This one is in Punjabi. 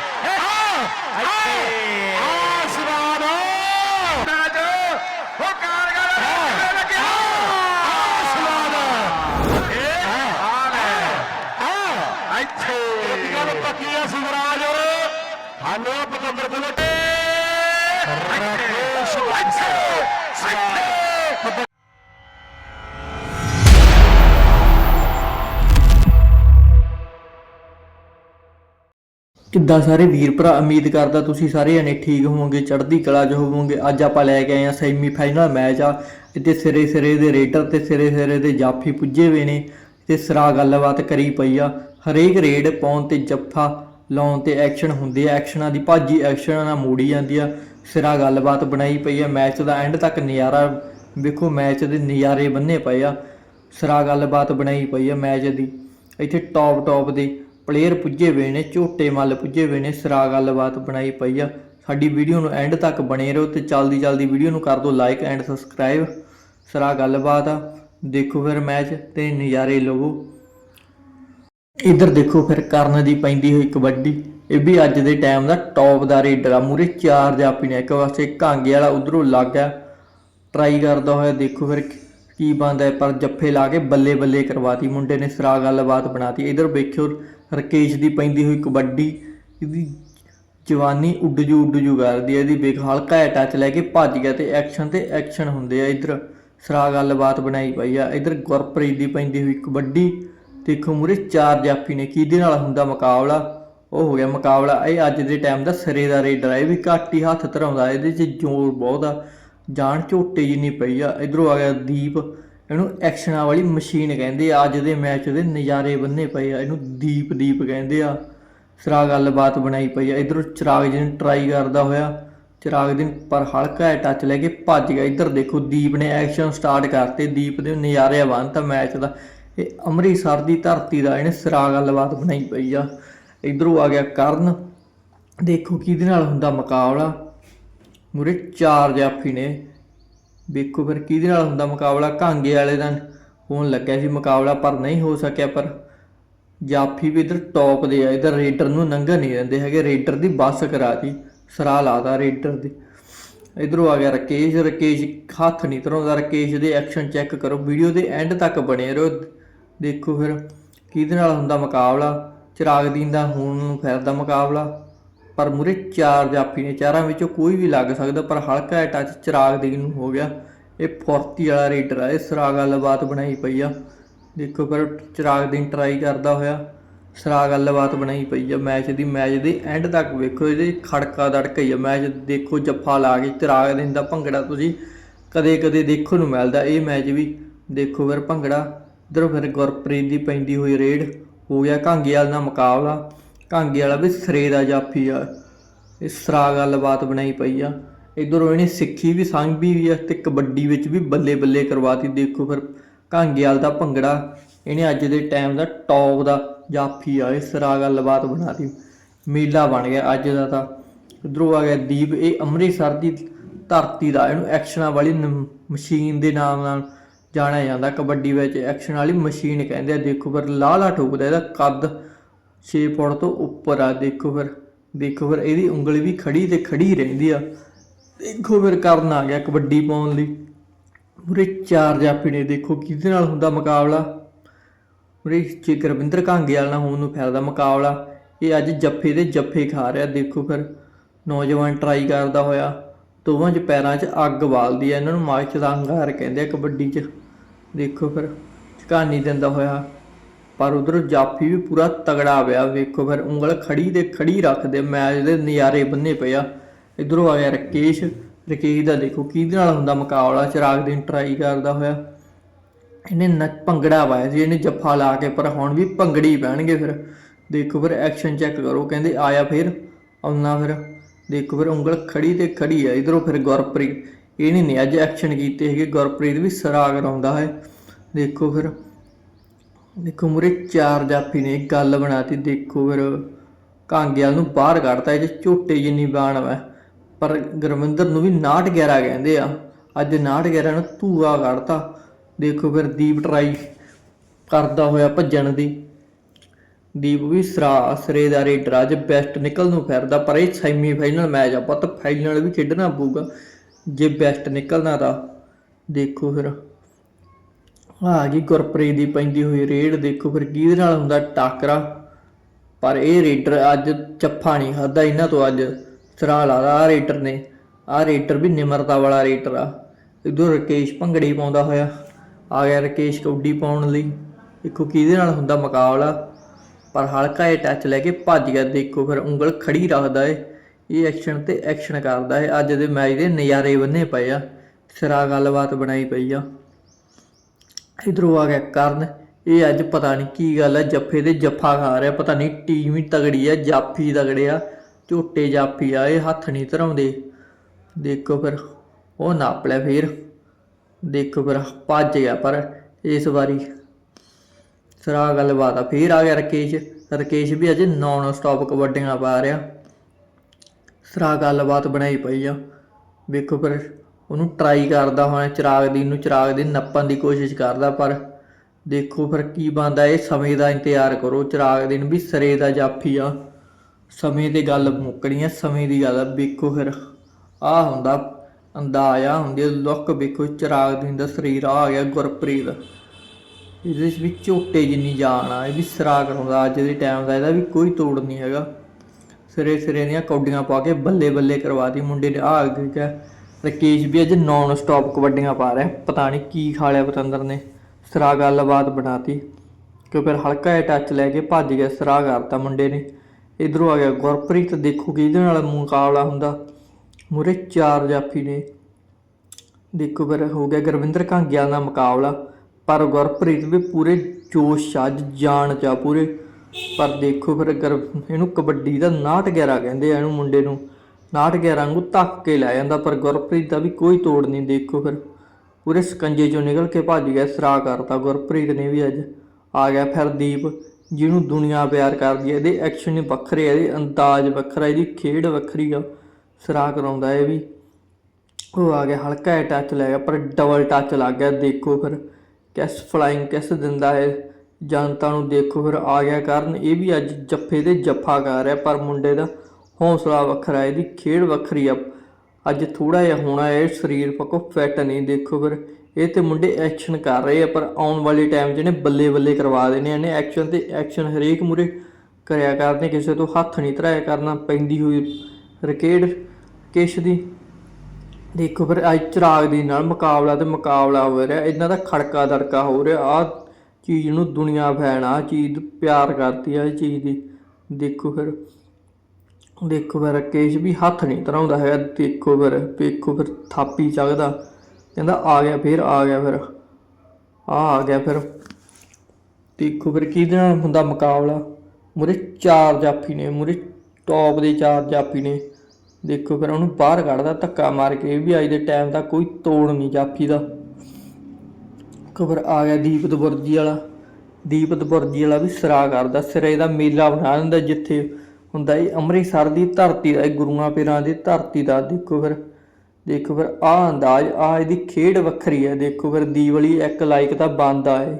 ਆ ਮੈਚ ਉਹ ਕਾਰਗਰ ਲੱਗਿਆ ਆ ਇਹ ਆ ਲੈ ਇੱਥੇ ਗੱਲ ਪੱਕੀ ਆ ਸੁਮਰਾਜ ਹਾਲੋ ਪਤੰਦਰ ਬੁਲਟ ਰਾਕੇਸ਼ ਇੱਥੇ ਕਿੱਦਾਂ ਸਾਰੇ ਵੀਰ ਭਰਾ ਉਮੀਦ ਕਰਦਾ ਤੁਸੀਂ ਸਾਰੇ ਜਣੇ ਠੀਕ ਹੋਵੋਗੇ, ਚੜ੍ਹਦੀ ਕਲਾ 'ਚ ਹੋਵੋਗੇ। ਅੱਜ ਆਪਾਂ ਲੈ ਕੇ ਆਏ ਆ ਸੈਮੀਫਾਈਨਲ ਮੈਚ ਆ। ਇੱਥੇ ਸਿਰੇ ਸਿਰੇ ਦੇ ਰੇਡਰ ਤੇ ਸਿਰੇ ਸਿਰੇ ਦੇ ਜਾਫੀ ਪੁੱਜੇ ਹੋਏ ਨੇ। ਤੇ ਸਰਾ ਗੱਲਬਾਤ ਕਰੀ ਪਈ ਆ। ਹਰੇਕ ਰੇਡ ਪਾਉਣ ਤੇ ਜੱਫਾ ਲਾਉਣ ਤੇ ਐਕਸ਼ਨ ਹੁੰਦੇ ਆ। ਐਕਸ਼ਨਾਂ ਦੀ ਭਾਜੀ ਐਕਸ਼ਨਾਂ ਨਾਲ ਮੋੜੀ ਜਾਂਦੀ ਆ। ਸਿਰਾ ਗੱਲਬਾਤ ਬਣਾਈ ਪਈ ਆ। ਮੈਚ ਦਾ ਐਂਡ ਤੱਕ ਨਜ਼ਾਰਾ ਵੇਖੋ ਮੈਚ ਦੇ ਨਜ਼ਾਰੇ ਬੰਨੇ ਪਏ ਆ। ਸਿਰਾ ਗੱਲਬਾਤ ਬਣਾਈ ਪਈ ਆ ਮੈਚ ਦੀ। ਇੱਥੇ ਟੌਪ ਟੌਪ ਦੇ ਪਲੇਅਰ ਪੁੱਜੇ ਹੋਏ ਨੇ, ਝੋਟੇ ਮੱਲ ਪੁੱਜੇ ਹੋਏ ਨੇ, ਸਿਰਾ ਗੱਲਬਾਤ ਬਣਾਈ ਪਈ ਆ। ਸਾਡੀ ਵੀਡੀਓ ਨੂੰ ਐਂਡ ਤੱਕ ਬਣੇ ਰਹੋ ਤੇ ਜਲਦੀ ਜਲਦੀ ਵੀਡੀਓ ਨੂੰ ਕਰ ਦਿਓ ਲਾਈਕ ਐਂਡ ਸਬਸਕ੍ਰਾਈਬ ਸਿਰਾ ਗੱਲਬਾਤ ਆ। ਦੇਖੋ ਫਿਰ ਮੈਚ ਤੇ ਨਜ਼ਾਰੇ ਲਵੋ। ਇੱਧਰ ਦੇਖੋ ਫਿਰ ਕਰਨ ਦੀ ਪੈਂਦੀ ਹੋਈ ਕਬੱਡੀ। ਇਹ ਵੀ ਅੱਜ ਦੇ ਟਾਈਮ ਦਾ ਟੌਪ ਦਾ ਰੇਡਰ ਆ। ਮੂਰੇ ਚਾਰ ਜਾਪੀ ਨੇ ਇੱਕ ਪਾਸੇ ਕਾਂਗੇ ਵਾਲਾ ਉਧਰੋਂ ਲੱਗ ਗਿਆ। ਟਰਾਈ ਕਰਦਾ ਹੋਇਆ ਦੇਖੋ ਫਿਰ ਕੀ ਬੰਦਾ ਹੈ? ਪਰ ਜੱਫੇ ਲਾ ਕੇ ਬੱਲੇ ਬੱਲੇ ਕਰਵਾਤੀ। ਮੁੰਡੇ ਨੇ ਸਰਾ ਗੱਲਬਾਤ ਬਣਾਤੀ। ਇਧਰ ਵੇਖਿਓ, ਰਕੇਸ਼ ਦੀ ਪੈਂਦੀ ਹੋਈ ਕਬੱਡੀ, ਇਹਦੀ ਜਵਾਨੀ ਉੱਡ ਜੂ ਉੱਡ ਜੂ ਕਰਦੀ ਹੈ। ਇਹਦੀ ਵੇਖ, ਹਲਕਾ ਜਿਹਾ ਟੱਚ ਲੈ ਕੇ ਭੱਜ ਗਿਆ ਤੇ ਐਕਸ਼ਨ ਤੇ ਐਕਸ਼ਨ ਹੁੰਦੇ ਆ। ਇਧਰ ਸਰਾ ਗੱਲਬਾਤ ਬਣਾਈ ਪਈ ਆ। ਇਧਰ ਗੁਰਪ੍ਰੀਤ ਦੀ ਪੈਂਦੀ ਹੋਈ ਕਬੱਡੀ। ਦੇਖੋ ਮੂਰੇ ਚਾਰ ਜਾਫੀ ਨੇ। ਕਿਹਦੇ ਨਾਲ ਹੁੰਦਾ ਮੁਕਾਬਲਾ? ਉਹ ਹੋ ਗਿਆ ਮੁਕਾਬਲਾ। ਇਹ ਅੱਜ ਦੇ ਟਾਈਮ ਦਾ ਸਿਰੇ ਦਾ ਰੇਡਰ ਆ। ਇਹ ਵੀ ਘੱਟ ਹੀ ਹੱਥ ਧਰਾਉਂਦਾ। ਇਹਦੇ 'ਚ ਜ਼ੋਰ ਬਹੁਤ ਆ। ਜਾਨ ਝੋਟੇ ਜਿੰਨੀ ਪਈ ਆ, ਇਧਰੋਂ ਆ ਗਿਆ ਦੀਪ, ਇਹਨੂੰ ਐਕਸ਼ਨਾਂ ਵਾਲੀ ਮਸ਼ੀਨ ਕਹਿੰਦੇ ਆ, ਅੱਜ ਦੇ ਮੈਚ ਦੇ ਨਜ਼ਾਰੇ ਬੰਨੇ ਪਏ ਆ, ਇਹਨੂੰ ਦੀਪ ਦੀਪ ਕਹਿੰਦੇ ਆ। ਸਰਾ ਗੱਲਬਾਤ ਬਣਾਈ ਪਈ ਆ, ਇਧਰੋਂ ਚਿਰਾਗ ਜੀ ਟਰਾਈ ਕਰਦਾ ਹੋਇਆ, ਚਿਰਾਗ ਦਿਨ ਪਰ ਹਲਕਾ ਜਿਹਾ ਟੱਚ ਲੈ ਕੇ ਭੱਜ ਗਿਆ। ਇਧਰ ਦੇਖੋ, ਦੀਪ ਨੇ ਐਕਸ਼ਨ ਸਟਾਰਟ ਕਰਤੇ, ਦੀਪ ਦੇ ਨਜ਼ਾਰੇ ਬੰਨਤਾ ਮੈਚ ਦਾ। ਇਹ ਅੰਮ੍ਰਿਤਸਰ ਦੀ ਧਰਤੀ ਦਾ ਇਹਨੇ ਸਰਾ ਗੱਲਬਾਤ ਬਣਾਈ ਪਈ ਆ। ਇਧਰੋਂ ਆ ਗਿਆ ਕਰਨ, ਦੇਖੋ ਕਿਹਦੇ ਨਾਲ ਹੁੰਦਾ ਮੁਕਾਬਲਾ। ਮੂਰੇ ਚਾਰ ਜਾਫੀ ਨੇ। ਵੇਖੋ ਫਿਰ ਕਿਹਦੇ ਨਾਲ ਹੁੰਦਾ ਮੁਕਾਬਲਾ? ਕਾਂਗੇ ਵਾਲੇ ਦਾ। ਹੋਣ ਲੱਗਿਆ ਸੀ ਮੁਕਾਬਲਾ ਪਰ ਨਹੀਂ ਹੋ ਸਕਿਆ, ਪਰ ਜਾਫੀ ਵੀ ਇਧਰ ਟੌਪ ਦੇ ਆ। ਇਧਰ ਰੇਡਰ ਨੂੰ ਨੰਗਾ ਨਹੀਂ ਦਿੰਦੇ ਹੈਗੇ। ਰੇਡਰ ਦੀ ਬੱਸ ਕਰਾਤੀ ਸਰਾ ਲਾਦਾ ਰੇਡਰ ਦੀ। ਇਧਰੋਂ ਆ ਗਿਆ ਰਕੇਸ਼। ਰਕੇਸ਼ ਹੱਥ ਨਹੀਂ ਧਰਾਉਂਦਾ। ਰਕੇਸ਼ ਦੇ ਐਕਸ਼ਨ ਚੈੱਕ ਕਰੋ। ਵੀਡੀਓ ਦੇ ਐਂਡ ਤੱਕ ਬਣੇ ਰਹੋ। ਦੇਖੋ ਫਿਰ ਕਿਹਦੇ ਨਾਲ ਹੁੰਦਾ ਮੁਕਾਬਲਾ? ਚਿਰਾਗਦੀਨ ਦਾ ਹੁਣ ਨੂੰ ਫਿਰਦਾ ਮੁਕਾਬਲਾ। ਪਰ ਮੂਰੇ ਚਾਰ ਜਾਫੀ ਨੇ, ਚਾਰਾਂ ਵਿੱਚੋਂ ਕੋਈ ਵੀ ਲੱਗ ਸਕਦਾ, ਪਰ ਹਲਕਾ ਟੱਚ ਚਿਰਾਗ ਚਿਰਾਗਦੀਨ ਨੂੰ ਹੋ ਗਿਆ। ਇਹ ਫੁਰਤੀ ਵਾਲਾ ਰੇਡਰ ਆ, ਇਹ ਸਰਾ ਗੱਲਬਾਤ ਬਣਾਈ ਪਈ ਆ। ਦੇਖੋ ਪਰ ਚਿਰਾਗਦੀਨ ਟਰਾਈ ਕਰਦਾ ਹੋਇਆ ਸਰਾ ਗੱਲਬਾਤ ਬਣਾਈ ਪਈ ਆ ਮੈਚ ਦੀ, ਮੈਚ ਦੇ ਐਂਡ ਤੱਕ ਵੇਖੋ, ਇਹਦੇ ਖੜਕਾ ਦੜਕਾ ਹੀ ਆ। ਮੈਚ ਦੇਖੋ ਜੱਫਾ ਲਾ ਕੇ, ਚਿਰਾਗ ਚਿਰਾਗਦੀਨ ਦਾ ਭੰਗੜਾ ਤੁਸੀਂ ਕਦੇ ਕਦੇ ਦੇਖਣ ਨੂੰ ਮਿਲਦਾ, ਇਹ ਮੈਚ ਵੀ ਦੇਖੋ ਫਿਰ ਭੰਗੜਾ। ਇਧਰੋਂ ਫਿਰ ਗੁਰਪ੍ਰੀਤ ਦੀ ਪੈਂਦੀ ਹੋਈ ਰੇਡ ਹੋ ਗਿਆ ਕਾਂਗੇ ਨਾਲ ਮੁਕਾਬਲਾ। ਕਾਂਗੇ ਵਾਲਾ ਵੀ ਸਰੇ ਦਾ ਜਾਫੀ ਆ। ਇਹ ਸਰਾ ਗੱਲਬਾਤ ਬਣਾਈ ਪਈ ਆ। ਇਧਰੋਂ ਇਹਨੇ ਸਿੱਖੀ ਵੀ ਸਾਂਭੀ ਵੀ ਆ ਤੇ ਕਬੱਡੀ ਵਿੱਚ ਵੀ ਬੱਲੇ ਬੱਲੇ ਕਰਵਾਤੀ। ਦੇਖੋ ਫਿਰ ਕਾਂਗੇ ਵਾਲ ਦਾ ਭੰਗੜਾ, ਇਹਨੇ ਅੱਜ ਦੇ ਟਾਈਮ ਦਾ ਟੌਪ ਦਾ ਜਾਫੀ ਆ। ਇਹ ਸਰਾ ਗੱਲਬਾਤ ਬਣਾਤੀ। ਮੇਲਾ ਬਣ ਗਿਆ ਅੱਜ ਦਾ ਤਾਂ। ਇਧਰੋਂ ਆ ਗਿਆ ਦੀਪ, ਇਹ ਅੰਮ੍ਰਿਤਸਰ ਦੀ ਧਰਤੀ ਦਾ, ਇਹਨੂੰ ਐਕਸ਼ਨਾਂ ਵਾਲੀ ਮਸ਼ੀਨ ਦੇ ਨਾਮ ਨਾਲ ਜਾਣਿਆ ਜਾਂਦਾ। ਕਬੱਡੀ ਵਿੱਚ ਐਕਸ਼ਨ ਵਾਲੀ ਮਸ਼ੀਨ ਕਹਿੰਦੇ ਆ। ਦੇਖੋ ਫਿਰ ਲਾਲਾ ਠੋਕਦਾ ਇਹਦਾ ਕੱਦ 6 ਫੁੱਟ ਤੋਂ ਉੱਪਰ ਆ, ਦੇਖੋ ਫਿਰ ਦੇਖੋ ਫਿਰ, ਇਹਦੀ ਉਂਗਲੀ ਵੀ ਖੜੀ ਤੇ ਖੜੀ ਰਹਿੰਦੀ ਆ। ਦੇਖੋ ਫਿਰ ਕਰਨ ਆ ਗਿਆ ਕਬੱਡੀ ਪਾਉਣ ਲਈ। ਪੂਰੇ ਚਾਰ ਜਾਫੀ ਨੇ ਦੇਖੋ ਕਿਹਦੇ ਨਾਲ ਹੁੰਦਾ ਮੁਕਾਬਲਾ। ਪੂਰੇ ਚਿਕ ਰਵਿੰਦਰ ਕਾਂਗੇ ਨਾਲ ਹੋਣ ਨੂੰ ਫੈਲਦਾ ਮੁਕਾਬਲਾ। ਇਹ ਅੱਜ ਜੱਫੇ ਦੇ ਜੱਫੇ ਖਾ ਰਿਹਾ, ਦੇਖੋ ਫਿਰ, ਨੌਜਵਾਨ ਟਰਾਈ ਕਰਦਾ ਹੋਇਆ। ਦੋਵਾਂ 'ਚ ਪੈਰਾਂ 'ਚ ਅੱਗ ਬਾਲਦੀ ਆ, ਇਹਨਾਂ ਨੂੰ ਮਾਚ ਦਾ ਹੰਗਾਰ ਕਹਿੰਦੇ ਆ ਕਬੱਡੀ 'ਚ। ਦੇਖੋ ਫਿਰ, ਝਕਾਨੀ ਦਿੰਦਾ ਹੋਇਆ। ਪਰ ਉਧਰ ਜਾਫੀ ਵੀ ਪੂਰਾ ਤਗੜਾ ਪਿਆ। ਵੇਖੋ ਫਿਰ ਉਂਗਲ ਖੜੀ ਤੇ ਖੜੀ ਰੱਖਦੇ ਮੈਚ ਦੇ ਨਜ਼ਾਰੇ ਬੰਨੇ ਪਏ ਆ। ਇਧਰੋਂ ਆ ਗਿਆ ਰਕੇਸ਼। ਰਕੇਸ਼ ਦਾ ਦੇਖੋ ਕਿਹਦੇ ਨਾਲ ਹੁੰਦਾ ਮੁਕਾਬਲਾ? ਚਿਰਾਗ ਦਿਨ ਟਰਾਈ ਕਰਦਾ ਹੋਇਆ। ਇਹਨੇ ਨੱਚ ਭੰਗੜਾ ਪਾਇਆ ਸੀ, ਇਹਨੇ ਜੱਫਾ ਲਾ ਕੇ, ਪਰ ਹੁਣ ਵੀ ਭੰਗੜੀ ਪੈਣਗੇ ਫਿਰ। ਦੇਖੋ ਫਿਰ ਐਕਸ਼ਨ ਚੈੱਕ ਕਰੋ, ਕਹਿੰਦੇ ਆਇਆ ਫਿਰ। ਆਉਣਾ ਫਿਰ। ਦੇਖੋ ਫਿਰ ਉਂਗਲ ਖੜੀ ਤੇ ਖੜੀ ਆ, ਇਧਰੋਂ ਫਿਰ ਗੁਰਪ੍ਰੀਤ। ਇਹਨੇ ਨੇ ਅੱਜ ਐਕਸ਼ਨ ਕੀਤੇ ਹੈਗੇ, ਗੁਰਪ੍ਰੀਤ ਵੀ ਸਰਾਗ ਕਰਾਉਂਦਾ ਹੈ। ਦੇਖੋ ਫਿਰ। ਦੇਖੋ ਮੁਰੇ ਚਾਰ ਜਾਫੀ ਨੇ, ਇੱਕ ਗੱਲ ਬਣਾਤੀ, ਦੇਖੋ ਫਿਰ ਕਾਂਗਿਆਲ ਨੂੰ ਬਾਹਰ ਕੱਢਤਾ, ਇਹ 'ਚ ਝੋਟੇ ਜਿੰਨੀ ਬਾਣ ਵਾ। ਪਰ ਗੁਰਵਿੰਦਰ ਨੂੰ ਵੀ 69 11 ਕਹਿੰਦੇ ਆ। ਅੱਜ 69 11 ਨੂੰ ਧੂਆ ਕੱਢਤਾ। ਦੇਖੋ ਫਿਰ ਦੀਪ ਟਰਾਈ ਕਰਦਾ ਹੋਇਆ ਭੱਜਣ ਦੀ। ਦੀਪ ਵੀ ਸਰਾ ਸਰੇ ਦਾ ਰੇਡਰ, ਅੱਜ ਬੈਸਟ ਨਿਕਲ ਨੂੰ ਫਿਰਦਾ, ਪਰ ਇਹ ਸੈਮੀ ਫਾਈਨਲ ਮੈਚ ਆ, ਪੁੱਤ ਫਾਈਨਲ ਵੀ ਖੇਡਣਾ ਪਊਗਾ। ਜੇ ਬੈਸਟ ਨਿਕਲਣਾ ਤਾਂ ਦੇਖੋ ਫਿਰ। ਆ ਗਈ ਗੁਰਪ੍ਰੀਤ ਦੀ ਪੈਂਦੀ ਹੋਈ ਰੇਡ ਦੇਖੋ ਫਿਰ ਕਿਹਦੇ ਨਾਲ ਹੁੰਦਾ ਟਾਕਰਾ? ਪਰ ਇਹ ਰੇਡਰ ਅੱਜ ਚੱਫਾ ਨਹੀਂ ਖਾਦਾ ਇਹਨਾਂ ਤੋਂ ਅੱਜ। ਸਰਾ ਲਾਦਾ ਆ ਰੇਡਰ ਨੇ। ਆ ਰੇਡਰ ਵੀ ਨਿਮਰਤਾ ਵਾਲਾ ਰੇਡਰ ਆ। ਇਧਰ ਰਕੇਸ਼ ਭੰਗੜੀ ਪਾਉਂਦਾ ਹੋਇਆ। ਆ ਗਿਆ ਰਕੇਸ਼ ਕੌਡੀ ਪਾਉਣ ਲਈ। ਦੇਖੋ ਕਿਹਦੇ ਨਾਲ ਹੁੰਦਾ ਮੁਕਾਬਲਾ। ਪਰ ਹਲਕਾ ਇਹ ਟੱਚ ਲੈ ਕੇ ਭੱਜ ਗਿਆ। ਦੇਖੋ ਫਿਰ ਉਂਗਲ ਖੜੀ ਰੱਖਦਾ ਏ। ਇਹ ਐਕਸ਼ਨ ਤੇ ਐਕਸ਼ਨ ਕਰਦਾ ਏ। ਅੱਜ ਦੇ ਮੈਚ ਦੇ ਨਜ਼ਾਰੇ ਬੰਨੇ ਪਏ ਆ। ਸਿਰਾ ਗੱਲਬਾਤ ਬਣਾਈ ਪਈ ਆ। ਇਧਰੋਂ ਆ ਗਿਆ ਕਰਨ। ਇਹ ਅੱਜ ਪਤਾ ਨਹੀਂ ਕੀ ਗੱਲ ਹੈ ਜੱਫੇ ਤੇ ਜੱਫਾ ਖਾ ਰਿਹਾ, ਪਤਾ ਨਹੀਂ ਟੀਮ ਹੀ ਤਗੜੀ ਆ, ਜਾਫੀ ਤਗੜੇ ਆ, ਝੋਟੇ ਜਾਫੀ ਆ, ਇਹ ਹੱਥ ਨਹੀਂ ਧਰਾਉਂਦੇ। ਦੇਖੋ ਫਿਰ, ਉਹ ਨਾਪ ਲਿਆ ਫਿਰ। ਦੇਖੋ ਫਿਰ, ਭੱਜ ਗਿਆ ਪਰ ਇਸ ਵਾਰੀ ਸਰਾ ਗੱਲਬਾਤ ਆ। ਫੇਰ ਆ ਗਿਆ ਰਕੇਸ਼। ਰਕੇਸ਼ ਵੀ ਅਜੇ ਨੌਨ ਸਟਾਪ ਕਬੱਡੀਆਂ ਪਾ ਰਿਹਾ। ਸਰਾ ਗੱਲਬਾਤ ਬਣਾਈ ਪਈ ਆ। ਵੇਖੋ ਪਰ ਉਹਨੂੰ ਟਰਾਈ ਕਰਦਾ ਹੋਇਆ ਚਿਰਾਗ ਦੀ ਨੂੰ ਚਿਰਾਗ ਦੀ ਨੱਪਣ ਦੀ ਕੋਸ਼ਿਸ਼ ਕਰਦਾ, ਪਰ ਦੇਖੋ ਫਿਰ ਕੀ ਬੰਦਾ ਇਹ ਸਮੇਂ ਦਾ ਇੰਤਜ਼ਾਰ ਕਰੋ। ਚਿਰਾਗ ਦਿਨ ਵੀ ਸਰੇ ਦਾ ਜਾਫੀ ਆ। ਸਮੇਂ ਤੇ ਗੱਲ ਮੁੱਕਣੀ ਆ, ਸਮੇਂ ਦੀ ਗੱਲ ਆ। ਵੇਖੋ ਫਿਰ ਆ ਹੁੰਦਾ, ਅੰਦਾਜ਼ ਆ, ਹੁੰਦੀ ਲੁੱਕ ਵੇਖੋ ਚਿਰਾਗ ਦਿਨ ਦਾ ਸਰੀਰ ਆ ਗਿਆ ਗੁਰਪ੍ਰੀਤ। ਇਹਦੇ ਵਿੱਚ ਵੀ ਝੋਟੇ ਜਿੰਨੀ ਜਾਨ ਆ, ਇਹ ਵੀ ਸਰਾ ਕਰਾਉਂਦਾ ਅੱਜ ਦੇ ਟਾਈਮ ਦਾ, ਇਹਦਾ ਵੀ ਕੋਈ ਤੋੜ ਨਹੀਂ ਹੈਗਾ। ਸਿਰੇ ਸਿਰੇ ਦੀਆਂ ਕੌਡੀਆਂ ਪਾ ਕੇ ਬੱਲੇ ਬੱਲੇ ਕਰਵਾਤੀ ਮੁੰਡੇ ਨੇ ਆ ਅੱਗੇ ਰਕੇਸ਼ ਵੀ ਅੱਜ ਨੌਨ ਸਟਾਪ ਕਬੱਡੀਆਂ ਪਾ ਰਿਹਾ। ਪਤਾ ਨਹੀਂ ਕੀ ਖਾ ਲਿਆ ਪਤੰਦਰ ਨੇ। ਸਰਾ ਗੱਲਬਾਤ ਬਣਾਤੀ। ਕਿ ਫਿਰ ਹਲਕਾ ਜਿਹਾ ਟੱਚ ਲੈ ਕੇ ਭੱਜ ਗਿਆ ਸਰਾ ਕਰਤਾ ਮੁੰਡੇ ਨੇ। ਇਧਰੋਂ ਆ ਗਿਆ ਗੁਰਪ੍ਰੀਤ, ਦੇਖੋ ਕਿ ਇਹਦੇ ਨਾਲ ਮੁਕਾਬਲਾ ਹੁੰਦਾ। ਮੁਰੇ ਚਾਰ ਜਾਫੀ ਨੇ। ਦੇਖੋ ਫਿਰ ਹੋ ਗਿਆ ਗੁਰਵਿੰਦਰ ਕਾਂਗਿਆ ਦਾ ਮੁਕਾਬਲਾ। ਪਰ ਗੁਰਪ੍ਰੀਤ ਵੀ ਪੂਰੇ ਜੋਸ਼ 'ਚ ਅੱਜ ਜਾਨ ਚ ਆ ਪੂਰੇ। ਪਰ ਦੇਖੋ ਫਿਰ ਗੁਰ ਇਹਨੂੰ ਕਬੱਡੀ ਦਾ 911 ਕਹਿੰਦੇ ਆ ਇਹਨੂੰ ਮੁੰਡੇ ਨੂੰ। 911 ਨੂੰ ਧੱਕ ਕੇ ਲੈ ਜਾਂਦਾ, ਪਰ ਗੁਰਪ੍ਰੀਤ ਦਾ ਵੀ ਕੋਈ ਤੋੜ ਨਹੀਂ, ਦੇਖੋ ਫਿਰ। ਪੂਰੇ ਸਕੰਜੇ ਚੋਂ ਨਿਕਲ ਕੇ ਭੱਜ ਗਿਆ, ਸਰਾ ਕਰਤਾ। ਗੁਰਪ੍ਰੀਤ ਨੇ ਵੀ ਅੱਜ ਆ ਗਿਆ ਫਿਰ ਦੀਪ, ਜਿਹਨੂੰ ਦੁਨੀਆ ਪਿਆਰ ਕਰਦੀ ਹੈ ਇਹਦੇ ਐਕਸ਼ਨ ਵੱਖਰੇ ਆ, ਇਹਦੇ ਅੰਦਾਜ਼ ਵੱਖਰਾ, ਇਹਦੀ ਖੇਡ ਵੱਖਰੀ ਆ। ਸਰਾ ਕਰਾਉਂਦਾ ਇਹ ਵੀ। ਉਹ ਆ ਗਿਆ, ਹਲਕਾ ਜਿਹਾ ਟੱਚ ਲੈ ਗਿਆ, ਪਰ ਡਬਲ ਟੱਚ ਲੱਗ ਗਿਆ, ਦੇਖੋ ਫਿਰ। ਕਿਸ ਫਲਾਈਂਗ ਕਿਸ ਦਿੰਦਾ ਹੈ ਜਨਤਾ ਨੂੰ ਦੇਖੋ ਫਿਰ, ਆ ਗਿਆ ਕਾਰਨ। ਇਹ ਵੀ ਅੱਜ ਜੱਫੇ ਦੇ ਜੱਫਾ ਕਰ ਰਿਹਾ ਪਰ ਮੁੰਡੇ ਦਾ ਹੌਸਲਾ ਵੱਖਰਾ, ਇਹਦੀ ਖੇਡ ਵੱਖਰੀ ਆ। ਅੱਜ ਥੋੜਾ ਜਿਹਾ ਹੋਣਾ ਹੈ, ਸਰੀਰ ਪੱਕੋ ਫਿੱਟ ਨਹੀਂ, ਦੇਖੋ ਫਿਰ। ਇਹ ਤੇ ਮੁੰਡੇ ਐਕਸ਼ਨ ਕਰ ਰਹੇ ਆ, ਪਰ ਆਉਣ ਵਾਲੇ ਟਾਈਮ 'ਚ ਇਹਨੇ ਬੱਲੇ ਬੱਲੇ ਕਰਵਾ ਦੇਣੇ ਇਹਨੇ ਐਕਸ਼ਨ ਤੇ ਐਕਸ਼ਨ ਹਰੇਕ ਮੂਰੇ ਕਰਿਆ ਕਰਦੇ, ਕਿਸੇ ਤੋਂ ਹੱਥ ਨਹੀਂ ਧਰਾਇਆ ਕਰਨਾ ਪੈਂਦੀ ਹੋਈ ਰਕੇਡ ਕਿਸ਼ ਦੀ। ਦੇਖੋ ਫਿਰ, ਅੱਜ ਚਿਰਾਗ ਦੀ ਨਾਲ ਮੁਕਾਬਲਾ ਤੇ ਮੁਕਾਬਲਾ ਹੋ ਰਿਹਾ। ਇਹਨਾਂ ਦਾ ਖੜਕਾ ਦੜਕਾ ਹੋ ਰਿਹਾ। ਆ ਚੀਜ਼ ਨੂੰ ਦੁਨੀਆ ਫੈਨ ਆ ਚੀਜ਼ ਪਿਆਰ ਕਰਦੀ ਆ ਇਹ ਚੀਜ਼ ਦੀ। ਦੇਖੋ ਫਿਰ। ਦੇਖੋ ਫਿਰ ਰਕੇਸ਼ ਵੀ ਹੱਥ ਨਹੀਂ ਧਰਾਉਂਦਾ ਹੈਗਾ ਦੇਖੋ ਫਿਰ ਦੇਖੋ ਫਿਰ ਥਾਪੀ ਚੱਕਦਾ। ਕਹਿੰਦਾ, ਆ ਗਿਆ ਫਿਰ, ਆ ਗਿਆ ਫਿਰ। ਆ ਆ ਗਿਆ ਫਿਰ। ਦੇਖੋ ਫਿਰ ਕਿਹਦੇ ਨਾਲ ਹੁੰਦਾ ਮੁਕਾਬਲਾ? ਮੁਰੇ ਚਾਰ ਜਾਫੀ ਨੇ, ਮੁਰੇ ਟੌਪ ਦੇ ਚਾਰ ਜਾਫੀ ਨੇ। ਦੇਖੋ ਫਿਰ ਉਹਨੂੰ ਬਾਹਰ ਕੱਢਦਾ, ਧੱਕਾ ਮਾਰ ਕੇ। ਇਹ ਵੀ ਅੱਜ ਦੇ ਟਾਈਮ ਦਾ ਕੋਈ ਤੋੜ ਨਹੀਂ ਜਾਫੀ ਦਾ। ਖਬਰ ਆ ਗਿਆ ਦੀਪ ਦਬੁਰਜੀ ਵਾਲਾ। ਦੀਪ ਦਬੁਰਜੀ ਵਾਲਾ ਵੀ ਸਰਾ ਕਰਦਾ, ਸਿਰੇ ਦਾ ਮੇਲਾ ਬਣਾ ਦਿੰਦਾ ਜਿੱਥੇ ਹੁੰਦਾ ਏ ਅੰਮ੍ਰਿਤਸਰ ਦੀ ਧਰਤੀ ਦਾ, ਇਹ ਗੁਰੂਆਂ ਪੀਰਾਂ ਦੀ ਧਰਤੀ ਦਾ, ਦੇਖੋ ਫਿਰ ਦੇਖੋ ਫਿਰ, ਆਹ ਅੰਦਾਜ਼ ਆ ਇਹਦੀ ਖੇਡ ਵੱਖਰੀ ਹੈ, ਦੇਖੋ ਫਿਰ ਦੀਵਲੀ ਇੱਕ ਲਾਇਕ ਤਾਂ ਬੰਦਾ ਹੈ